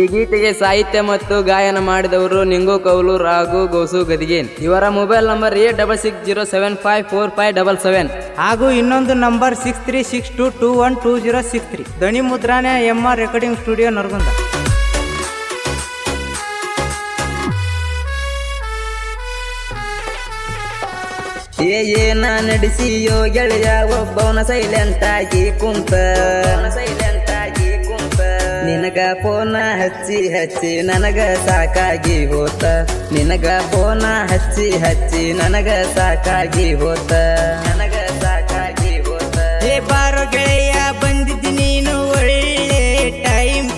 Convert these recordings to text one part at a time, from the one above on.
ಈ ಗೀತೆಗೆ ಸಾಹಿತ್ಯ ಮತ್ತು ಗಾಯನ ಮಾಡಿದವರು ನಿಂಗು ಕೌಲು ರಾಘು ಗೋಸು ಗದಿಗೇನ್ ಇವರ mobile number eight double six zero seven five four five double seven. ಹಾಗೂ ಇನ್ನೊಂದು number six three six two two one two zero six three. ಧ್ವನಿ ಮುದ್ರಾಣೆ M R recording studio Naragund. ಏ ಏನ ನಡೆಸಿಯೋ ಗೆಳೆಯ ಒಬ್ಬವನ ಸೈಲೆಂಟ್ ಆಗಿ ಕುಂತ. ಸೈಲೆಂಟ್ ನಿನಗ ಫೋನ ಹಚ್ಚಿ ಹಚ್ಚಿ ನನಗ ಸಾಕಾಗಿ ಹೋತ. ನಿನಗ ಫೋನ ಹಚ್ಚಿ ಹಚ್ಚಿ ನನಗ ಸಾಕಾಗಿ ಹೋತ. ನನಗ ಸಾಕಾಗಿ ಹೋತ. ಹೇ ಬಾರೋ ಗೆಳೆಯ, ಬಂದಿದ್ದಿ ನೀನು ಒಳ್ಳೆ ಟೈಮ್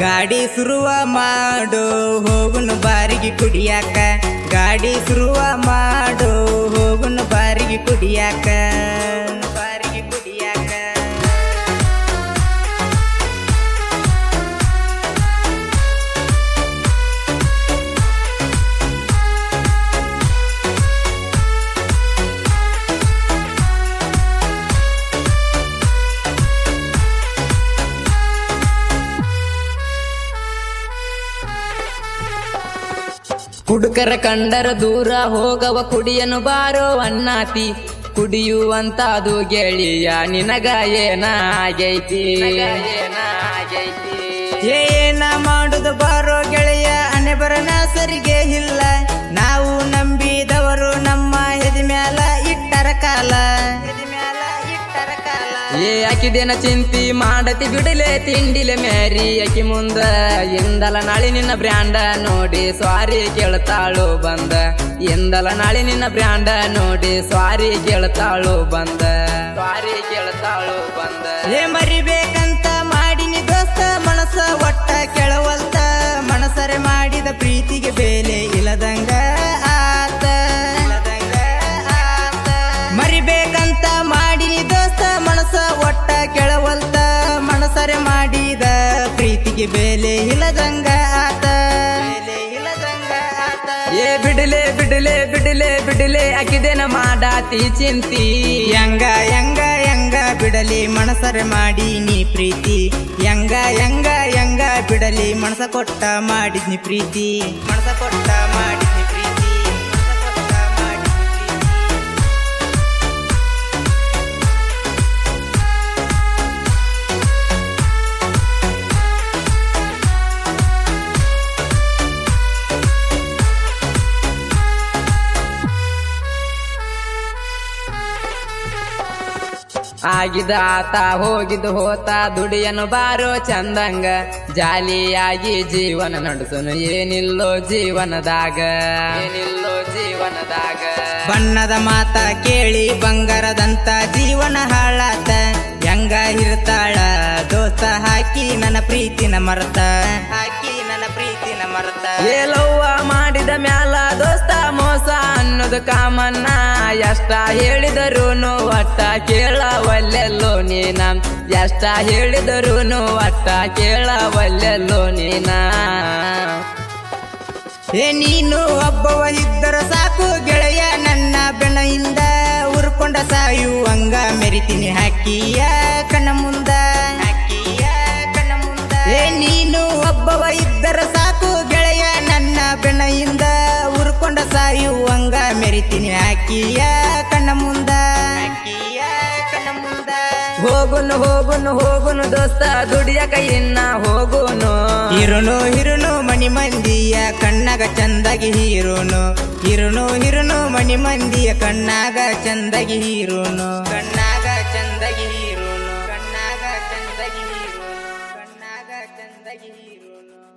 ಗಾಡಿ ಶುರುವ ಮಾಡು, ಹೋಗುನು ಬಾರಿಗೆ ಕುಡಿಯಾಕ. ಗಾಡಿ ಶುರುವ ಮಾಡು, ಹೋಗುನು ಬಾರಿಗೆ ಕುಡಿಯಾಕ. ಹುಡುಕರ ಕಂಡರ ದೂರ ಹೋಗವ ಕುಡಿಯನು ಬಾರೋ ಅನ್ನಾತಿ. ಕುಡಿಯುವಂತಾದು ಗೆಳೆಯ, ನಿನಗ ಏನಾಗೈತಿ? ಏನ ಮಾಡುದು ಬಾರೋ ಗೆಳೆಯ ಅನೆ ಬರನ ಸರಿಗೆ ಇಲ್ಲ. ಏ ಆಕಿದೇನ ಚಿಂತಿ ಮಾಡತಿ ಬಿಡಲೆ ತಿಂಡಿಲೆ ಮ್ಯಾರಿ ಆಕಿ ಮುಂದ. ಎಂದಲ ನಾಳೆ ನಿನ್ನ ಬ್ರ್ಯಾಂಡ ನೋಡಿ ಸ್ವಾರಿ ಕೇಳ್ತಾಳು ಬಂದ. ಎಂದಲ ನಾಳೆ ನಿನ್ನ ಬ್ರ್ಯಾಂಡ ನೋಡಿ ಸ್ವಾರಿ ಕೇಳ್ತಾಳು ಬಂದ. ಸ್ವಾರಿ ಕೇಳ್ತಾಳು ಬಂದ. ಏ ಮರಿಬೇಕಂತ ಪ್ರೀತಿಗೆ ಬೆಲೆ ಇಲ್ಲದಂಗ ಆತ. ಬೆಲೆ ಇಲ್ಲದಂಗ ಆತ. ಏ ಬಿಡಲೆ ಬಿಡಲೆ ಬಿಡಲೆ ಬಿಡಲೆ ಅಕಿದೇನ ಮಾಡಾತಿ ಚಿಂತಿ. ಯಂಗ ಯಂಗ ಯಂಗ ಬಿಡಲಿ ಮನಸರ ಮಾಡಿ ನೀ ಪ್ರೀತಿ. ಯಂಗ ಯಂಗ ಯಂಗ ಬಿಡಲಿ ಮನಸ ಕೊಟ್ಟ ಮಾಡಿದ್ನಿ ಪ್ರೀತಿ. ಮನಸ ಕೊಟ್ಟ ಮಾಡಿದ್ನಿ ಆಗಿದ ಆತ ಹೋಗಿದ್ದು ಹೋತ ದುಡಿಯನು ಬಾರೋ ಚಂದಂಗ. ಜಾಲಿಯಾಗಿ ಜೀವನ ನಡೆಸನು ಏನಿಲ್ಲೋ ಜೀವನದಾಗ. ಏನಿಲ್ಲೋ ಜೀವನದಾಗ. ಬಣ್ಣದ ಮಾತ ಕೇಳಿ ಬಂಗಾರದಂತ ಜೀವನ ಹಾಳಾತ. ಹೆಂಗ ಇರ್ತಾಳ ದೋಸ್ತ ಹಾಕಿ ನನ್ನ ಪ್ರೀತಿನ ಮರತ. ಹಾಕಿ ನನ್ನ ಪ್ರೀತಿನ ಮರತ. ಏಲವ್ವ ಮಾಡಿದ ಮ್ಯಾಲ ದೋಸ್ತ ಮೋಸ ಅನ್ನೋದು ಕಾಮನ್ನ ಎಷ್ಟ ಹೇಳಿದರೂನು ಒಟ್ಟ ಕೇಳವಲ್ಲೆಲ್ಲೋ ನೀನ. ಎಷ್ಟ ಹೇಳಿದರೂನು ಒಟ್ಟ ಕೇಳವಲ್ಲೆಲ್ಲೋ ನೀನ. ಏ ನೀನು ಒಬ್ಬವ ಇದ್ದರ ಸಾಕು ಗೆಳೆಯ ನನ್ನ ಬೆಣಯಿಂದ ಉರ್ಕೊಂಡ ಸಾಯು ಹಂಗ ಮೆರಿತೀನಿ ಹಾಕಿಯ ಕಣ್ಣ ಮುಂದ. ಹಾಕಿಯ ಕಣ್ಣ ಮುಂದ. ಏ ನೀನು ಒಬ್ಬವ ಸಾಯುವಂಗ ಆಕಿಯ ಕಣ್ಣ ಮುಂದ. ಆಕಿಯ ಕಣ್ಣ ಮುಂದ. ಹೋಗುನು ಹೋಗುನು ಹೋಗುನು ದೋಸ್ತ ದುಡಿಯಕ ಇನ್ನ ಹೋಗುನು. ಇರುನು ಹಿರುನು ಮಣಿ ಮಂದಿಯ ಕಣ್ಣಾಗ ಚಂದಾಗಿ ಹೀರುನು. ಇರುನು ಹಿರುನು ಮಣಿ ಮಂದಿಯ ಕಣ್ಣಾಗ ಚಂದಾಗಿ ಹೀರುನು. ಕಣ್ಣಾಗ ಚಂದಾಗಿ ಹೀರೋನು. ಕಣ್ಣಾಗ ಚಂದಾಗಿ ಹೀರೋನು. ಕಣ್ಣಾಗ ಚಂದಾಗಿ ಹೀರೋನು.